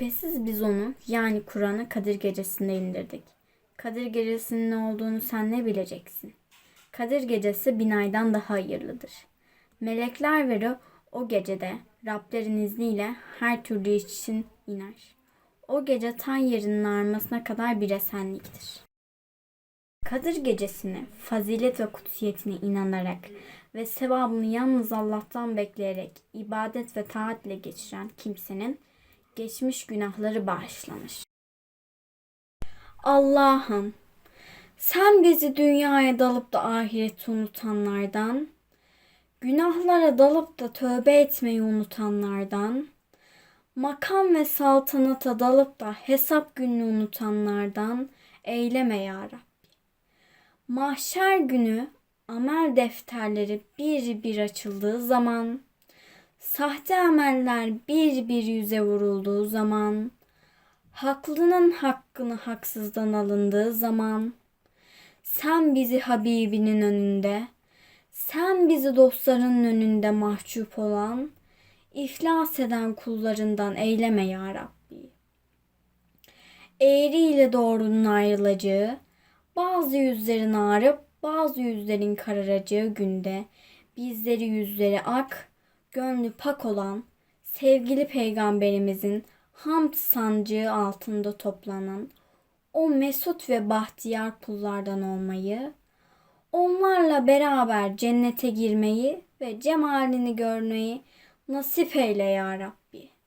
Şüphesiz biz onu yani Kur'an'ı Kadir Gecesi'nde indirdik. Kadir Gecesi'nin ne olduğunu sen ne bileceksin? Kadir Gecesi bin aydan daha hayırlıdır. Melekler ve ruh o gecede Rablerin izniyle her türlü için iner. O gece tan yerinin ağarmasına kadar bir esenliktir. Kadir gecesini fazilet ve kutsiyetine inanarak ve sevabını yalnız Allah'tan bekleyerek ibadet ve taatle geçiren kimsenin geçmiş günahları bağışlanır. Allah'ım sen bizi dünyaya dalıp da ahireti unutanlardan, günahlara dalıp da tövbe etmeyi unutanlardan, makam ve saltanata dalıp da hesap gününü unutanlardan eyleme ya Rabbi. Mahşer günü amel defterleri bir bir açıldığı zaman, sahte ameller bir bir yüze vurulduğu zaman, haklının hakkını haksızdan alındığı zaman, sen bizi Habibinin önünde, sen bizi dostlarının önünde mahcup olan, iflas eden kullarından eyleme ya Rabbi. Eğri ile doğrunun ayrılacağı, bazı yüzlerin ağrıp bazı yüzlerin kararacağı günde bizleri yüzleri ak, gönlü pak olan sevgili peygamberimizin hamd sancığı altında toplanan o mesut ve bahtiyar kullardan olmayı, onlarla beraber cennete girmeyi ve cemalini görmeyi nasip eyle ya Rabbi.